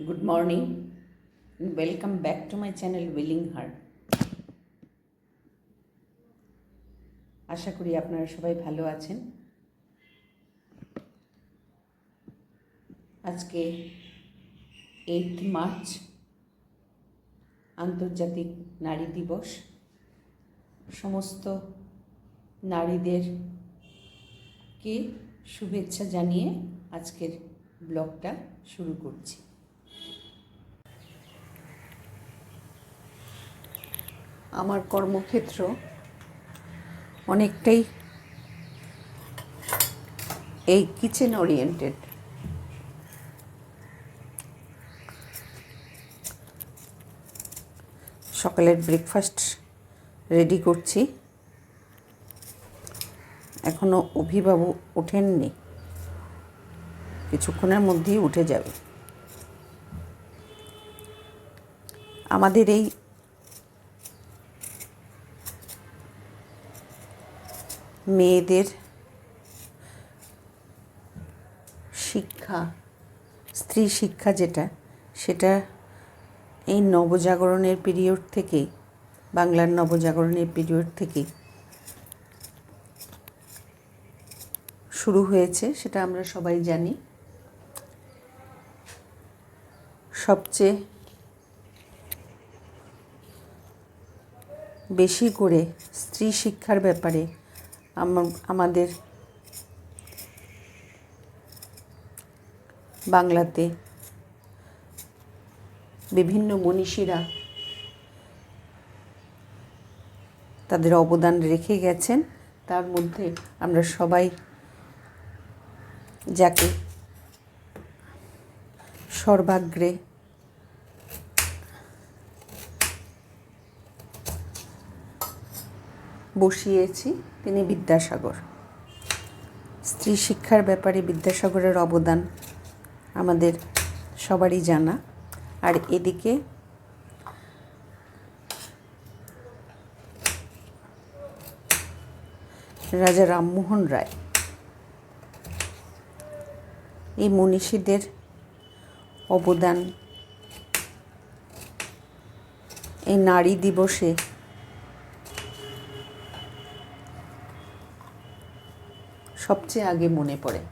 Morning and welcome back to my channel, Willing Heart. আশা করি আপনারা সবাই ভালো আছেন। আজকে এইট মার্চ আন্তর্জাতিক নারী দিবস। সমস্ত নারীদেরকে শুভেচ্ছা জানিয়ে আজকের ব্লগটা শুরু করছি। আমার কর্মক্ষেত্র অনেকটাই এই কিচেন ওরিয়েন্টেড সকালের ব্রেকফাস্ট রেডি করছি। এখনও অভিবাবু ওঠেননি। কিছুক্ষণের মধ্যেই উঠে যাবে। আমাদের এই মেয়েদের শিক্ষা, স্ত্রী শিক্ষা যেটা, সেটা এই নবজাগরণের পিরিয়ড থেকেই, বাংলার নবজাগরণের পিরিয়ড থেকেই শুরু হয়েছে, সেটা আমরা সবাই জানি। সবচেয়ে বেশি করে স্ত্রী শিক্ষার ব্যাপারে আমাদের বাংলাতে বিভিন্ন মনীষীরা তাদের অবদান রেখে গেছেন। তার মধ্যে আমরা সবাই যাকে সর্বাগ্রে বসিয়েছি, তিনি বিদ্যাসাগর। স্ত্রী শিক্ষার ব্যাপারে বিদ্যাসাগরের অবদান আমাদের সবারই জানা। আর এদিকে রাজা রামমোহন রায়। এই মনীষীদের অবদান এই নারী দিবসে সবচেয়ে আগে মনে পড়ে।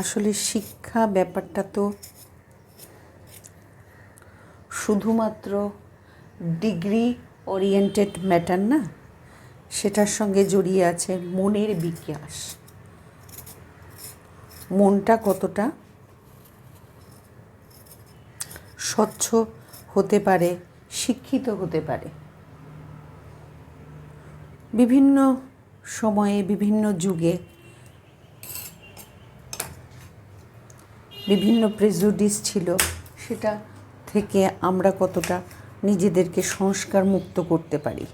আসলে শিক্ষা ব্যাপারটা তো শুধুমাত্র ডিগ্রি ওরিয়েন্টেড ম্যাটার না, সেটার সঙ্গে জড়িয়ে আছে মনের বিকাশ। মনটা কতটা স্বচ্ছ হতে পারে, শিক্ষিত হতে পারে? বিভিন্ন সময়ে, বিভিন্ন যুগে, বিভিন্ন প্রেজুডিস ছিল, সেটা থেকে আমরা কতটা নিজেদেরকে সংস্কার মুক্ত করতে পারি?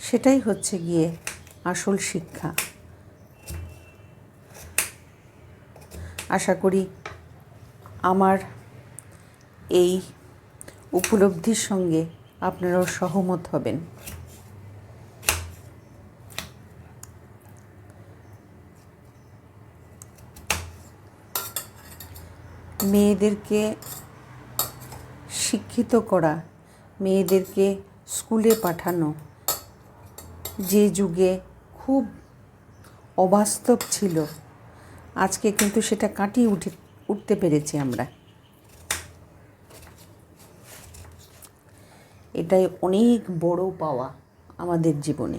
সেটাই হচ্ছে গিয়ে আসল শিক্ষা। আশা করি আমার এই উপলব্ধির সঙ্গে আপনারাও সহমত হবেন। মেয়েদেরকে শিক্ষিত করা, মেয়েদেরকে স্কুলে পাঠানো যে যুগে খুব অবাস্তব ছিল আজকে কিন্তু সেটা কাটিয়ে উঠে, উঠতে পেরেছি আমরা। এটাই অনেক বড় পাওয়া আমাদের জীবনে।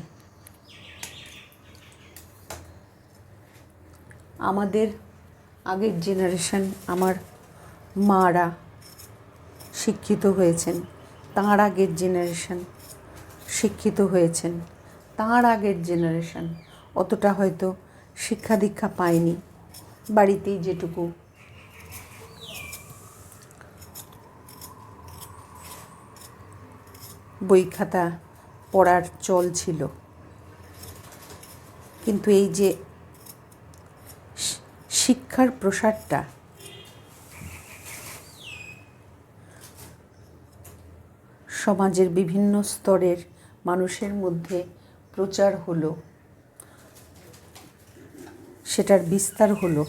আমাদের আগের জেনারেশন আমার মারা শিক্ষিত হয়েছেন, তাঁর আগের জেনারেশন শিক্ষিত হয়েছেন, তাঁর আগের জেনারেশন অতটা হয়তো শিক্ষা দীক্ষা পায়নি। বাড়িতেই যেটুকু। বই খাতা পড়ার চল ছিল। কিন্তু এই যে শিক্ষার প্রসারটা সমাজের বিভিন্ন স্তরের মানুষের মধ্যে প্রচার হলো। সেটার বিস্তার হলো,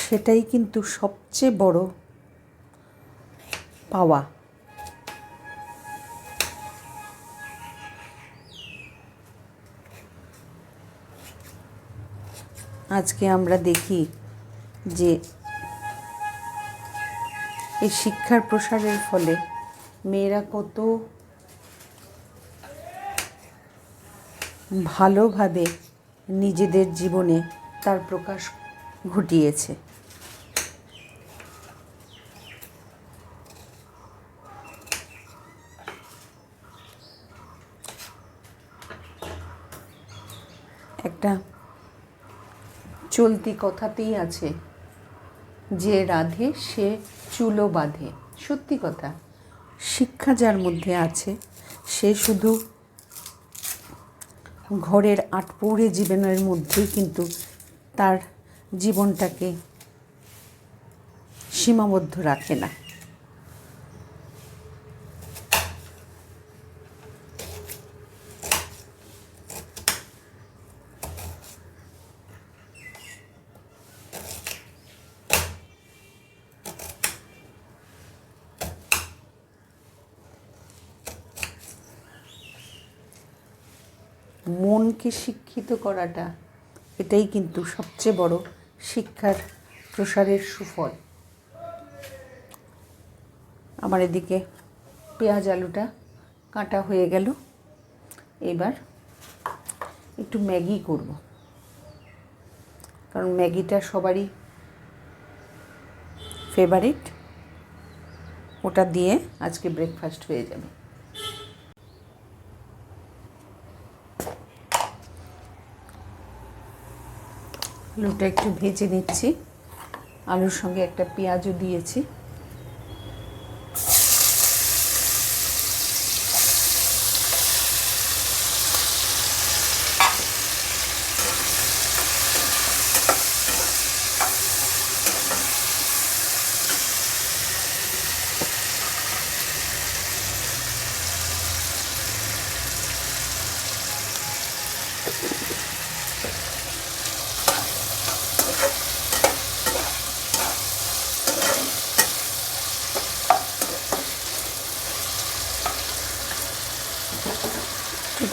সেটাই কিন্তু সবচেয়ে বড় পাওয়া। আজকে আমরা দেখি যে এই শিক্ষার প্রসারের ফলে মেয়েরা কত ভালোভাবে নিজেদের জীবনে তার প্রকাশ ঘটিয়েছে। একটা চলতি কথাতেই আছে, যে রাধে সে চুলো বাঁধে। সত্যি কথা, শিক্ষা যার মধ্যে আছে, সে শুধু ঘরের আটপৌরে জীবনের মধ্যেই কিন্তু তার জীবনটাকে সীমাবদ্ধ রাখে না। মনকে শিক্ষিত করাটা, এটাই কিন্তু সবচেয়ে বড় শিক্ষার প্রসারের সুফল। আমার এদিকে পেঁয়াজ আলুটা কাটা হয়ে গেল। এবার একটু ম্যাগি করব। কারণ ম্যাগিটা সবারই ফেভারিট ওটা দিয়ে আজকে ব্রেকফাস্ট হয়ে যাবে। আলুটা একটু ভেজে নিচ্ছি। আলুর সঙ্গে একটা পেঁয়াজও দিয়েছি।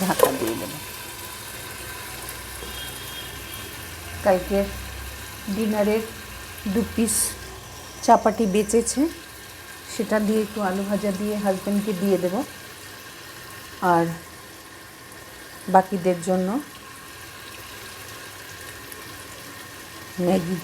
ঢাকা দিয়ে দেবো। কালকে ডিনারের দু পিস চাপাটি বেঁচেছে, সেটা দিয়ে একটু আলু ভাজা দিয়ে হাজব্যান্ডকে দিয়ে দেব। আর বাকিদের জন্য ম্যাগি।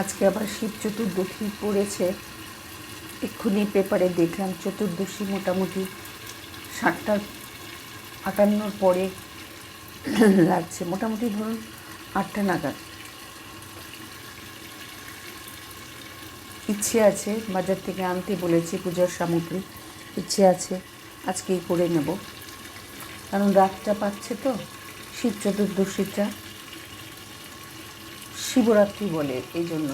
আজকে আবার শিব চতুর্দশী পড়েছে। এক্ষুনি পেপারে দেখলাম চতুর্দশী মোটামুটি ষাটটা আটান্নর পরে লাগছে। মোটামুটি ধরুন আটটা নাগাদ। ইচ্ছে আছে, বাজার থেকে আনতে বলেছি পূজার সামগ্রী। ইচ্ছে আছে, আজকেই করে নেব। কারণ রাতটা পাচ্ছে তো, শিব চতুর্দশীটা শিবরাত্রি বলে, এই জন্য।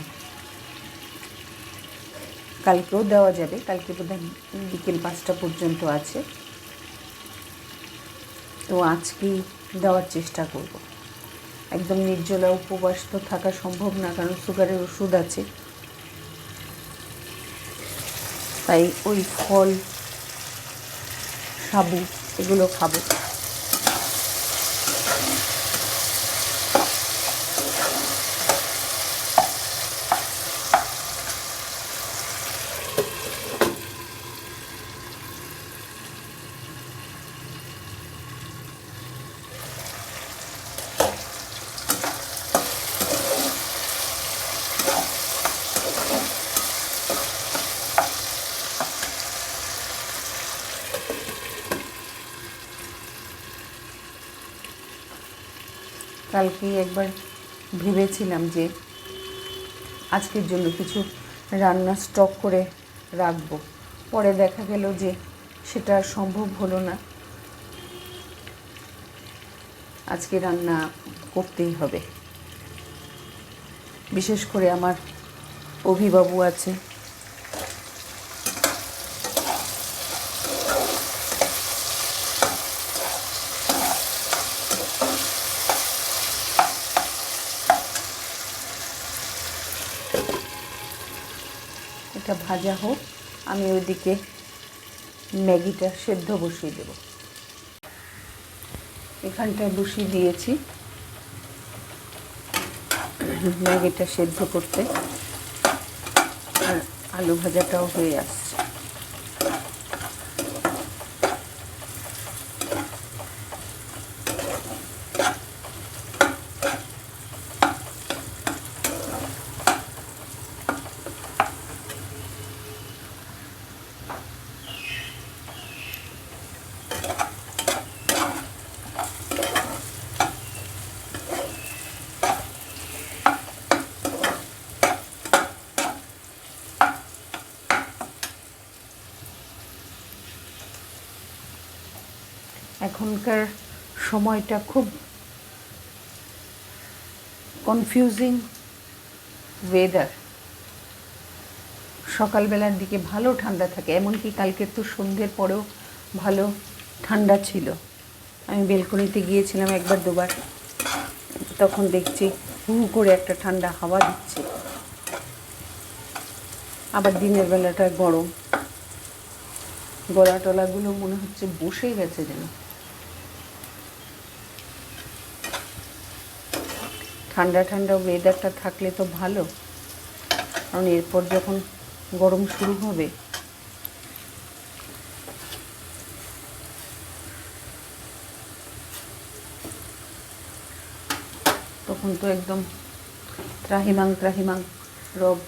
কালকেও দেওয়া যাবে, কালকে বোধহয় বিকেল পাঁচটা পর্যন্ত আছে। তো আজকেই দেওয়ার চেষ্টা করব। একদম নির্জলা উপবাস তো থাকা সম্ভব না, কারণ সুগারের ওষুধ আছে। তাই ওই ফল, সাবু, এগুলো খাব। কালকেই একবার ভেবেছিলাম যে আজকের জন্য কিছু রান্না স্টক করে রাখব। পরে দেখা গেল যে সেটা সম্ভব হলো না। আজকে রান্না করতেই হবে। বিশেষ করে আমার অভিবাবু আছে এটা ভাজা হোক, আমি ওইদিকে ম্যাগিটা সেদ্ধ বসিয়ে দেব। এখানটায় বসিয়ে দিয়েছি ম্যাগিটা সেদ্ধ করতে। আর আলু ভাজাটাও হয়ে আসছে। সময়টা খুব কনফিউজিং ওয়েদার সকালবেলার দিকে ভালো ঠান্ডা থাকে, এমনকি কালকে তো সন্ধ্যের পরেও ভালো ঠান্ডা ছিল। আমি বেলকনিতে গিয়েছিলাম একবার দুবার, তখন দেখছি হু করে একটা ঠান্ডা হাওয়া দিচ্ছে। আবার দিনের বেলাটা গরম। গলা টলাগুলো মনে হচ্ছে বসে গেছে যেন। ঠান্ডা ঠান্ডা ওয়েদারটা থাকলে তো ভালো। কারণ এরপর যখন গরম শুরু হবে, তখন তো একদম ত্রাহিমাং ত্রাহিমাং রব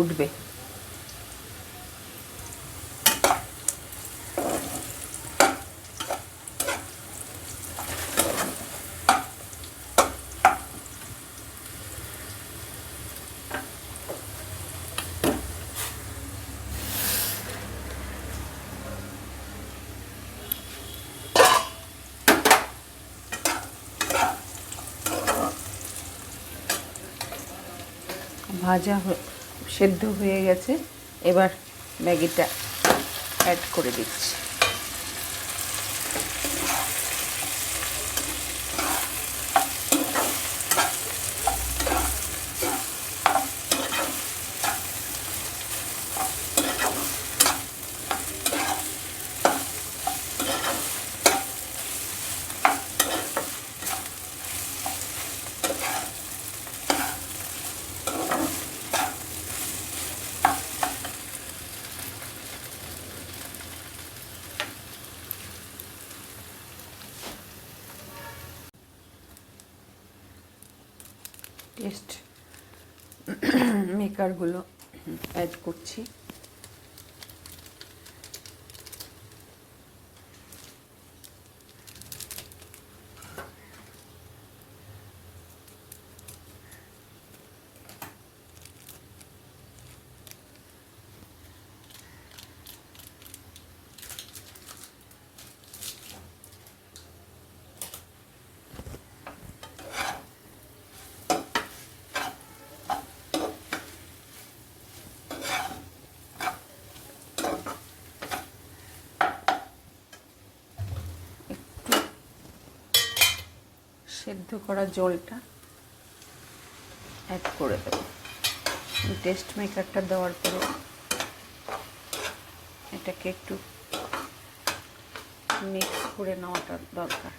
উঠবে। ভাজা সেদ্ধ হয়ে গেছে। এবার ম্যাগিটা অ্যাড করে দিচ্ছি। টেস্ট মেকারগুলো অ্যাড করছি। সেদ্ধ করা জলটা অ্যাড করে দেবো। টেস্ট মেকারটা দেওয়ার পরে এটাকে একটু মিক্স করে নেওয়াটা দরকার।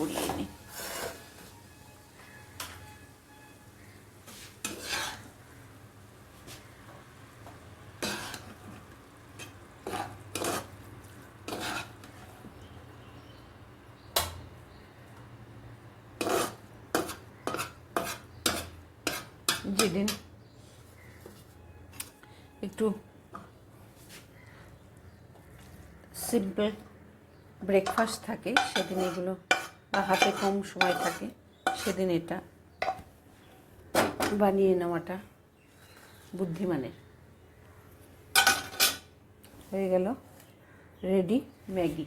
সরিয়ে নিই যেদিন একটু সিম্পল ব্রেকফাস্ট থাকে সেদিন এগুলো হাতে কম সময় থাকে, সেদিন এটা বানিয়ে নেওয়াটা বুদ্ধিমানের। হয়ে গেল রেডি ম্যাগি।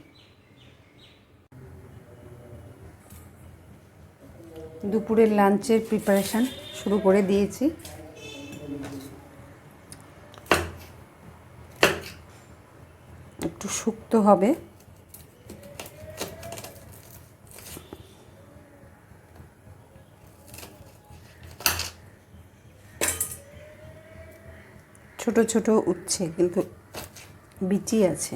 দুপুরের লাঞ্চের প্রিপারেশান শুরু করে দিয়েছি। একটু শুক্তো হবে। ছোট ছোট উচ্ছে কিন্তু বিচি আছে।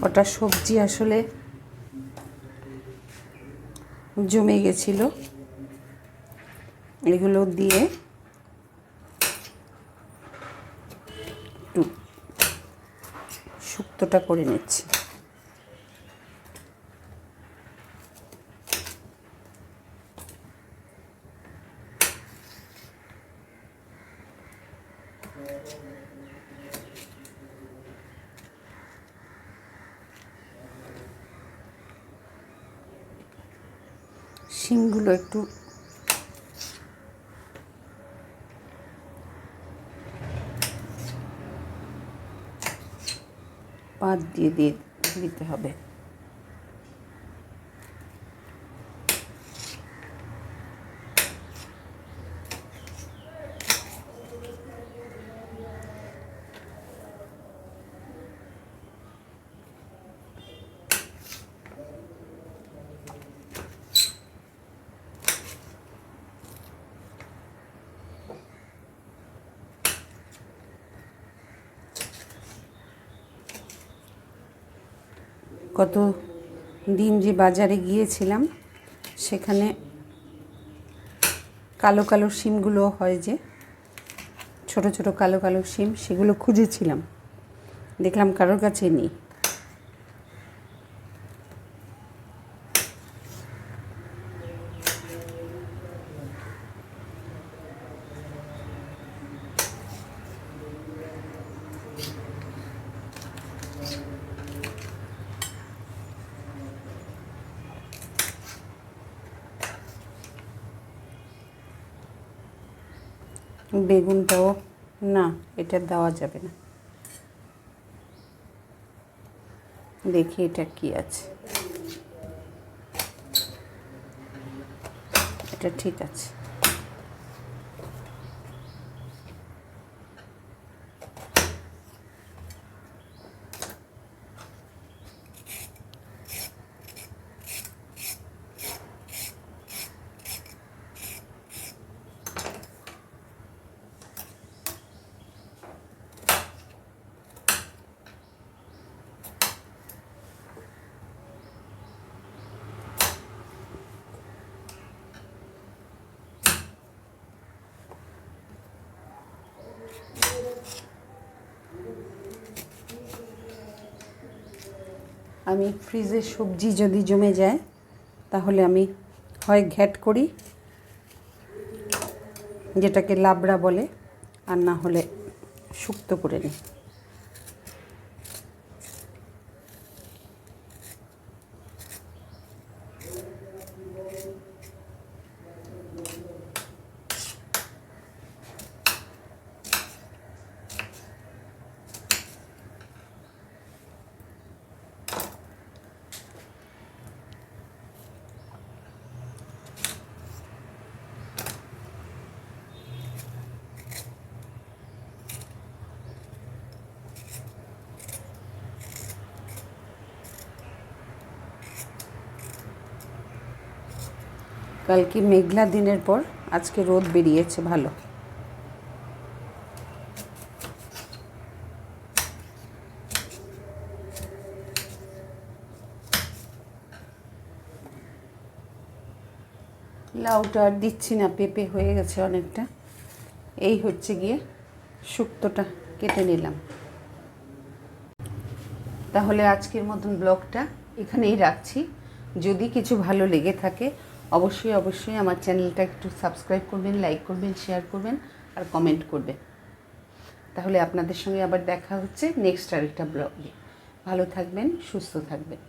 কটা সবজি আসলে জমে গেছিল। এগুলো দিয়ে একটু শুক্তোটা করে নিচ্ছি। শিমগুলো একটু পাত দিয়ে দিয়ে দিতে হবে। কত দিন যে বাজারে গিয়েছিলাম, সেখানে কালো কালো শিমগুলো হয় যে, ছোট ছোট কালো কালো শিম, সেগুলো খুঁজেছিলাম। দেখলাম কারোর কাছে নেই। বেগুনটাও না এটা দেওয়া যাবে না। দেখি এটা কি আছে। এটা ঠিক আছে। আমি ফ্রিজে সবজি যদি জমে যায়, তাহলে আমি হয় ঘ্যাট করি, যেটাকে লাবড়া বলে, আর না হলে শুক্তো করে নিই। কালকে মেঘলা দিনের পর আজকে রোদ বেরিয়েছে, ভালো। লাউটা আর দিচ্ছি না, পেঁপে হয়ে গেছে অনেকটা। এই হচ্ছে গিয়ে শুক্তটা কেটে নিলাম। তাহলে আজকের মতন ব্লগটা এখানেই রাখছি। যদি কিছু ভালো লেগে থাকে অবশ্যই অবশ্যই আমার চ্যানেলটা একটু সাবস্ক্রাইব করবেন লাইক করবেন শেয়ার করবেন আর কমেন্ট করবেন। তাহলে আপনাদের সঙ্গে আবার দেখা হচ্ছে নেক্সট আরেকটা ব্লগে ভালো থাকবেন, সুস্থ থাকবেন।